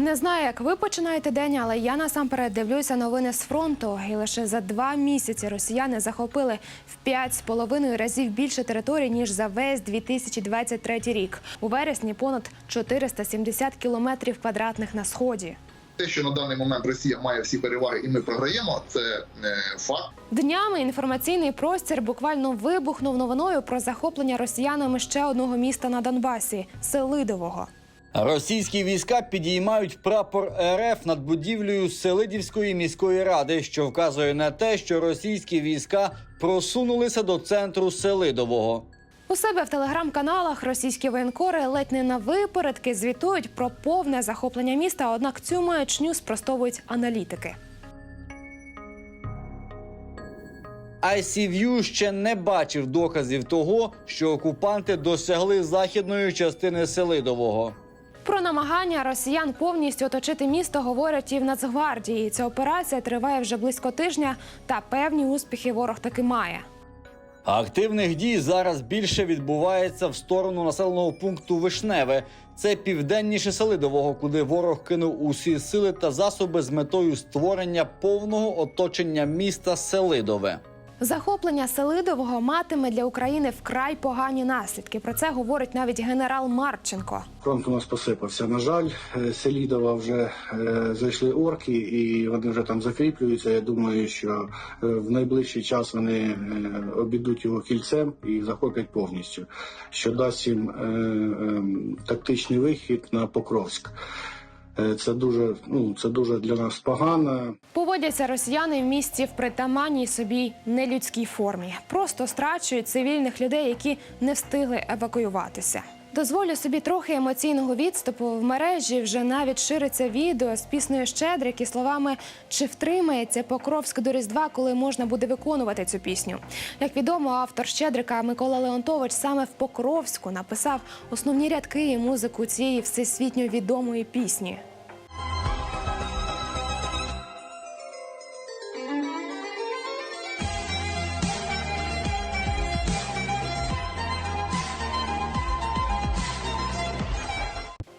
Не знаю, як ви починаєте день, але я насамперед дивлюся новини з фронту. І лише за два місяці росіяни захопили в п'ять з половиною разів більше територій ніж за весь 2023 рік. У вересні понад 470 кілометрів квадратних на сході. Те, що на даний момент Росія має всі переваги, і ми програємо, це е, факт. Днями інформаційний простір буквально вибухнув новиною про захоплення росіянами ще одного міста на Донбасі Селидового. Російські війська підіймають прапор РФ над будівлею Селидівської міської ради, що вказує на те, що російські війська просунулися до центру Селидового. У себе в телеграм-каналах російські воєнкори ледь не на випередки звітують про повне захоплення міста. Однак цю маячню спростовують аналітики. ICView ще не бачив доказів того, що окупанти досягли західної частини Селидового. Про намагання росіян повністю оточити місто говорять і в Нацгвардії. Ця операція триває вже близько тижня, та певні успіхи ворог таки має. Активних дій зараз більше відбувається в сторону населеного пункту Вишневе. Це південніше Селидового, куди ворог кинув усі сили та засоби з метою створення повного оточення міста Селидове. Захоплення Селидового матиме для України вкрай погані наслідки. Про це говорить навіть генерал Марченко. Фронт у нас посипався. На жаль, е, Селідова вже е, зайшли орки, і вони вже там закріплюються. Я думаю, що е, в найближчий час вони е, обійдуть його кільцем і захоплять повністю, що дасть їм е, е, тактичний вихід на Покровськ. Е, Це дуже ну це дуже для нас погано. Поводяться росіяни в місті в притаманній собі нелюдській формі. Просто страчують цивільних людей, які не встигли евакуюватися. Дозволю собі трохи емоційного відступу. В мережі вже навіть шириться відео з піснею Щедрик і словами Чи втримається Покровськ до Різдва, коли можна буде виконувати цю пісню? Як відомо, автор Щедрика Микола Леонтович саме в Покровську написав основні рядки і музику цієї всесвітньо відомої пісні.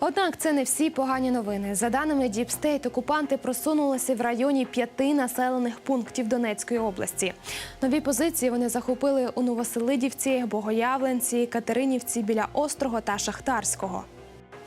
Однак це не всі погані новини. За даними Діпстейт, окупанти просунулися в районі п'яти населених пунктів Донецької області. Нові позиції вони захопили у Новоселидівці, Богоявленці, Катеринівці біля Острого та Шахтарського.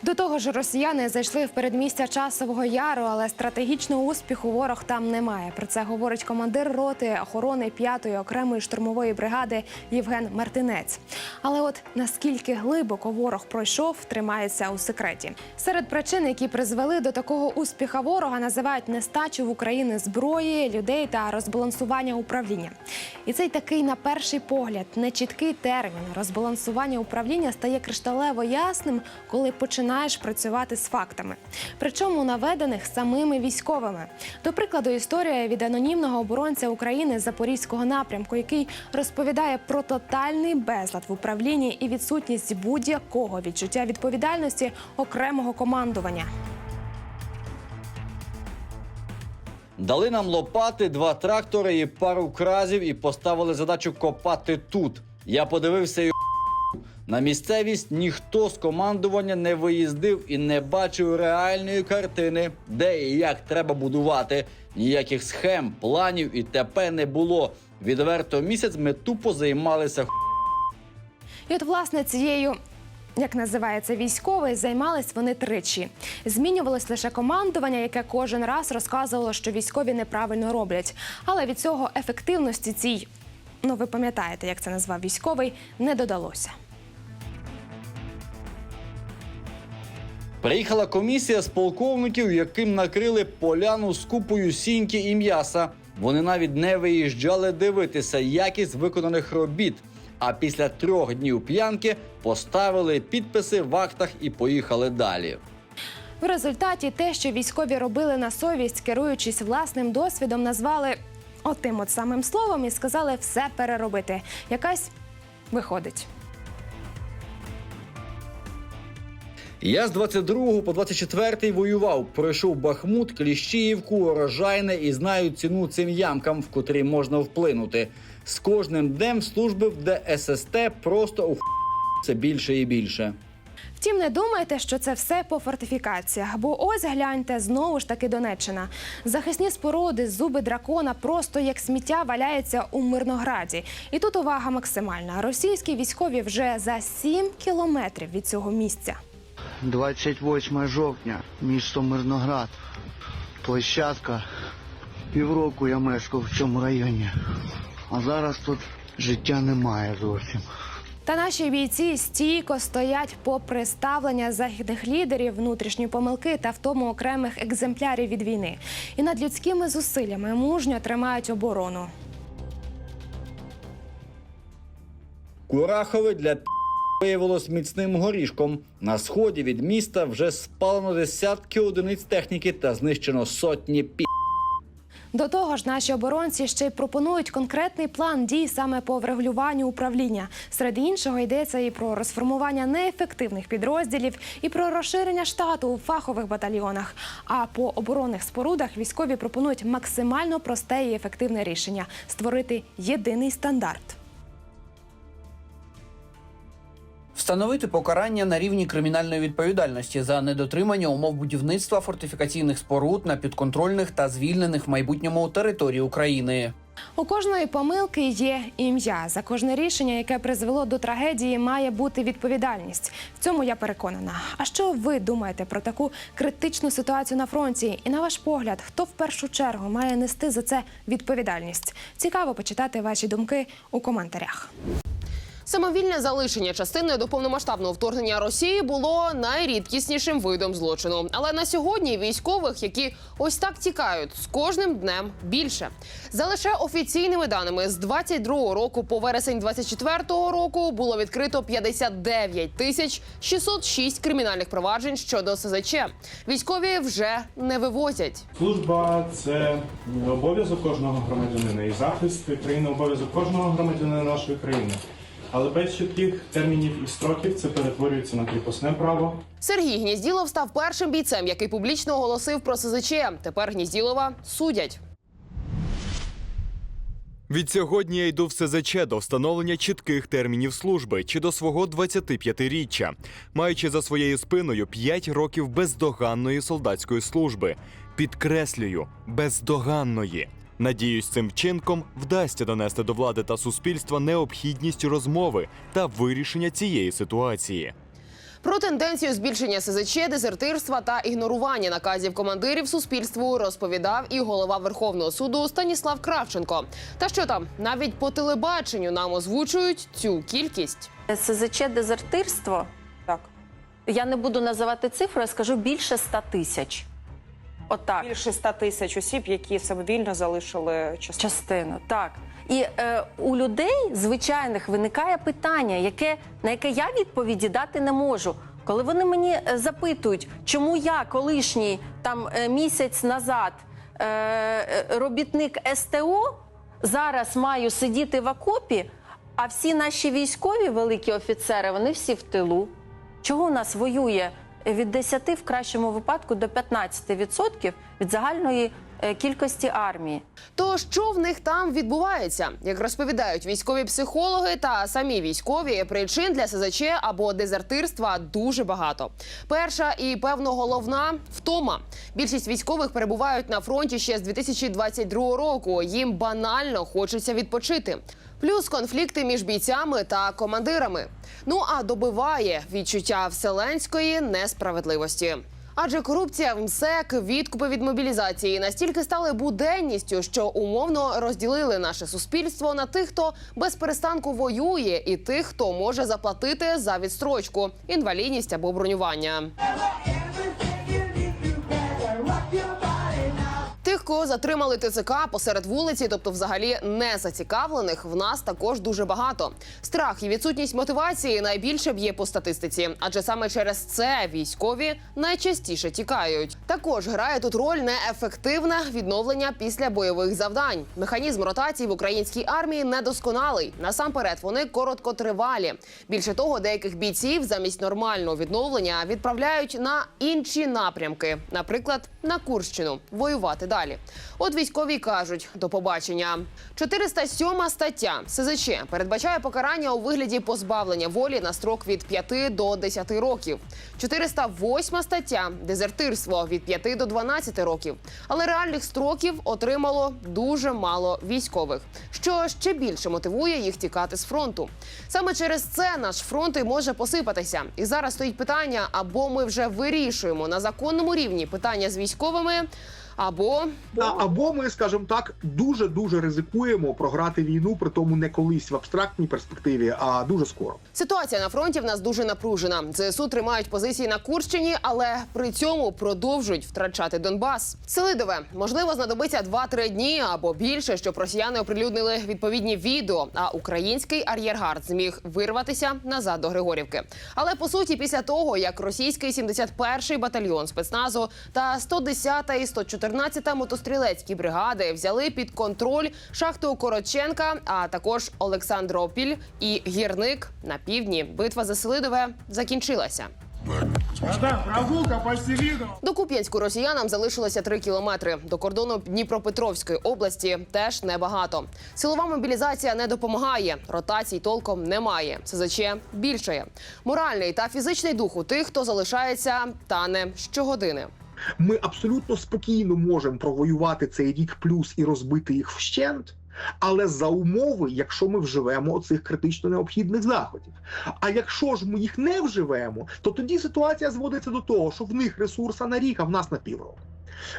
До того ж, росіяни зайшли в передмістя часового яру, але стратегічного успіху ворог там немає. Про це говорить командир роти охорони 5-ї окремої штурмової бригади Євген Мартинець. Але от наскільки глибоко ворог пройшов, тримається у секреті. Серед причин, які призвели до такого успіха ворога, називають нестачу в Україні зброї, людей та розбалансування управління. І цей такий, на перший погляд, нечіткий термін розбалансування управління стає кришталево ясним, коли починаєш працювати з фактами, причому наведених самими військовими. До прикладу, історія від анонімного оборонця України Запорізького напрямку, який розповідає про тотальний безлад в управлінні і відсутність будь-якого відчуття відповідальності окремого командування. Дали нам лопати, два трактори і пару кразів і поставили задачу копати тут. Я подивився і на місцевість ніхто з командування не виїздив і не бачив реальної картини, де і як треба будувати. Ніяких схем, планів і ТП не було. Відверто місяць ми тупо займалися І от, власне, цією. Як називається військовий, займались вони тричі. Змінювалось лише командування, яке кожен раз розказувало, що військові неправильно роблять. Але від цього ефективності цій, ну ви пам'ятаєте, як це назвав військовий, не додалося. Приїхала комісія з полковників, яким накрили поляну з купою сіньки і м'яса. Вони навіть не виїжджали дивитися якість виконаних робіт. А після трьох днів п'янки поставили підписи в актах і поїхали далі. В результаті те, що військові робили на совість, керуючись власним досвідом, назвали отим от самим словом і сказали все переробити. Якась виходить. Я з 22 по 24 воював, пройшов Бахмут, Кліщіївку, Урожайне і знаю ціну цим ямкам, в котрі можна вплинути. З кожним днем служби в ДССТ просто у більше і більше. Втім, не думайте, що це все по фортифікаціях. Бо ось гляньте, знову ж таки Донеччина. Захисні споруди, зуби дракона просто як сміття валяються у Мирнограді. І тут увага максимальна. Російські військові вже за 7 кілометрів від цього місця. 28 жовтня, місто Мирноград. Площадка. Півроку я мешкав в цьому районі. А зараз тут життя немає зовсім. Та наші бійці стійко стоять попри ставлення західних лідерів, внутрішні помилки та втому окремих екземплярів від війни. І над людськими зусиллями мужньо тримають оборону. Курахове для виявилось міцним горішком. На сході від міста вже спалено десятки одиниць техніки та знищено сотні пі. До того ж, наші оборонці ще й пропонують конкретний план дій саме по врегулюванню управління. Серед іншого йдеться і про розформування неефективних підрозділів, і про розширення штату у фахових батальйонах. А по оборонних спорудах військові пропонують максимально просте і ефективне рішення створити єдиний стандарт. Встановити покарання на рівні кримінальної відповідальності за недотримання умов будівництва фортифікаційних споруд на підконтрольних та звільнених в майбутньому території України. У кожної помилки є ім'я. За кожне рішення, яке призвело до трагедії, має бути відповідальність. В цьому я переконана. А що ви думаєте про таку критичну ситуацію на фронті? І на ваш погляд, хто в першу чергу має нести за це відповідальність? Цікаво почитати ваші думки у коментарях. Самовільне залишення частини до повномасштабного вторгнення Росії було найрідкіснішим видом злочину. Але на сьогодні військових, які ось так тікають, з кожним днем більше. За лише офіційними даними з 22 року по вересень 24 року було відкрито 59 тисяч 606 кримінальних проваджень щодо СЗЧ. Військові вже не вивозять. Служба це обов'язок кожного громадянина і захист країни обов'язок кожного громадянина нашої країни. Але без чітких термінів і строків це перетворюється на кріпосне право. Сергій Гнізділов став першим бійцем, який публічно оголосив про СЗЧ. Тепер Гнізділова судять. Відсьогодні я йду в СЗЧ до встановлення чітких термінів служби чи до свого 25-річчя, маючи за своєю спиною 5 років бездоганної солдатської служби. Підкреслюю, бездоганної. Надіюсь, цим вчинком вдасться донести до влади та суспільства необхідність розмови та вирішення цієї ситуації. Про тенденцію збільшення СЗЧ, дезертирства та ігнорування наказів командирів суспільству розповідав і голова Верховного суду Станіслав Кравченко. Та що там, навіть по телебаченню нам озвучують цю кількість. СЗЧ дезертирство. Так. Я не буду називати цифру, я скажу більше 100 тисяч. Отак. Більше 100 тисяч осіб, які самовільно залишили частину. Частину, так. І е, у людей звичайних виникає питання, яке, на яке я відповіді дати не можу. Коли вони мені е, запитують, чому я, колишній там е, місяць назад е, е, робітник СТО, зараз маю сидіти в окопі, а всі наші військові, великі офіцери, вони всі в тилу. Чого у нас воює від 10 в кращому випадку до 15% від загальної кількості армії? То що в них там відбувається? Як розповідають військові психологи та самі військові, причин для СЗЧ або дезертирства дуже багато. Перша і певно головна втома. Більшість військових перебувають на фронті ще з 2022 року. Їм банально хочеться відпочити. Плюс конфлікти між бійцями та командирами. Ну а добиває відчуття вселенської несправедливості. Адже корупція в МСЕК, відкупи від мобілізації настільки стали буденністю, що умовно розділили наше суспільство на тих, хто без перестанку воює, і тих, хто може заплатити за відстрочку, інвалідність або бронювання. Кого затримали ТЦК посеред вулиці, тобто взагалі не зацікавлених, в нас також дуже багато. Страх і відсутність мотивації найбільше б'є по статистиці, адже саме через це військові найчастіше тікають. Також грає тут роль неефективне відновлення після бойових завдань. Механізм ротації в українській армії недосконалий. Насамперед, вони короткотривалі. Більше того, деяких бійців замість нормального відновлення відправляють на інші напрямки, наприклад, на Курщину воювати далі. От військові кажуть до побачення. 407 стаття СЗЧ передбачає покарання у вигляді позбавлення волі на строк від 5 до 10 років. 408 стаття дезертирство від 5 до 12 років. Але реальних строків отримало дуже мало військових, що ще більше мотивує їх тікати з фронту. Саме через це наш фронт і може посипатися. І зараз стоїть питання: або ми вже вирішуємо на законному рівні питання з військовими, або або ми, скажімо так, дуже дуже ризикуємо програти війну, при тому не колись в абстрактній перспективі, а дуже скоро. Ситуація на фронті в нас дуже напружена. ЗСУ тримають позиції на Курщині, але при цьому продовжують втрачати Донбас. Селидове можливо знадобиться 2-3 дні або більше, щоб росіяни оприлюднили відповідні відео. А український ар'єргард зміг вирватися назад до Григорівки. Але по суті, після того як російський 71-й батальйон спецназу та 110-та і 114-та мотострілецькі бригади взяли під контроль шахту Коротченка, а також Олександропіль і гірник на півдні. Битва за Селидове закінчилася. До Куп'янську росіянам залишилося 3 кілометри. До кордону Дніпропетровської області теж небагато. Силова мобілізація не допомагає. Ротацій толком немає. СЗЧ більшає. Моральний та фізичний дух у тих, хто залишається, тане щогодини. Ми абсолютно спокійно можемо провоювати цей рік плюс і розбити їх вщент. Але за умови, якщо ми вживемо оцих критично необхідних заходів. А якщо ж ми їх не вживемо, то тоді ситуація зводиться до того, що в них ресурса на рік, а в нас на півроку.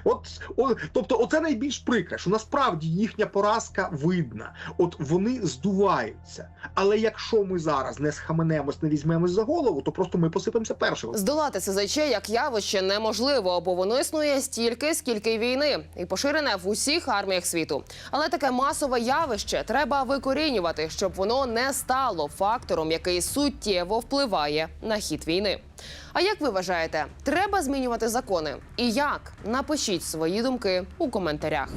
От, о, тобто, оце найбільш прикре, що насправді їхня поразка видна. От вони здуваються. Але якщо ми зараз не схаменемось, не візьмемось за голову, то просто ми посипемося першими. Здолати СЗЧ як явище неможливо, бо воно існує стільки, скільки війни, і поширене в усіх арміях світу. Але таке масове явище треба викорінювати, щоб воно не стало фактором, який суттєво впливає на хід війни. А як ви вважаєте, треба змінювати закони? І як? Напишіть свої думки у коментарях.